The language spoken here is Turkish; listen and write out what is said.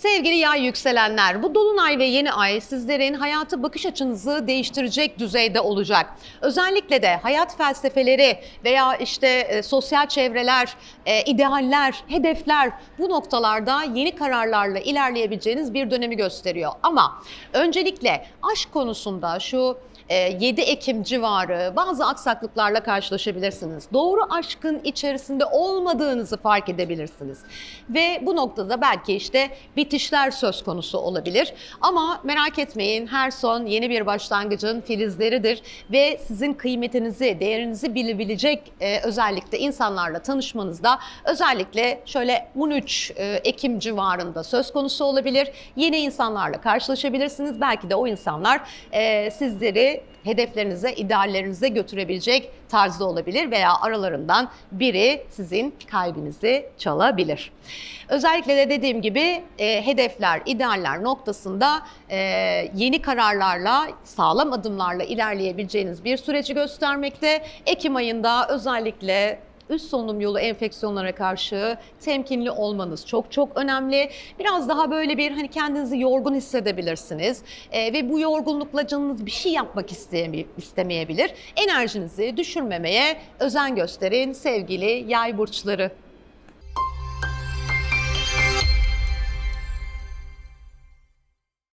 Sevgili yay yükselenler, bu dolunay ve yeni ay sizlerin hayatı bakış açınızı değiştirecek düzeyde olacak. Özellikle de hayat felsefeleri veya işte e, sosyal çevreler, e, idealler, hedefler bu noktalarda yeni kararlarla ilerleyebileceğiniz bir dönemi gösteriyor. Ama öncelikle aşk konusunda şu 7 Ekim civarı bazı aksaklıklarla karşılaşabilirsiniz. Doğru aşkın içerisinde olmadığınızı fark edebilirsiniz. Ve bu noktada belki işte bitişler söz konusu olabilir. Ama merak etmeyin her son yeni bir başlangıcın filizleridir ve sizin kıymetinizi, değerinizi bilebilecek e, özellikle insanlarla tanışmanızda özellikle şöyle 13 e, Ekim civarında söz konusu olabilir. Yeni insanlarla karşılaşabilirsiniz. Belki de o insanlar e, sizleri hedeflerinize, ideallerinize götürebilecek tarzda olabilir veya aralarından biri sizin kalbinizi çalabilir. Özellikle de dediğim gibi e, hedefler, idealler noktasında e, yeni kararlarla, sağlam adımlarla ilerleyebileceğiniz bir süreci göstermekte. Ekim ayında özellikle üst solunum yolu enfeksiyonlara karşı temkinli olmanız çok çok önemli. Biraz daha böyle bir hani kendinizi yorgun hissedebilirsiniz Ee, ve bu yorgunlukla canınız bir şey yapmak istemeyebilir. Enerjinizi düşürmemeye özen gösterin sevgili yay burçları.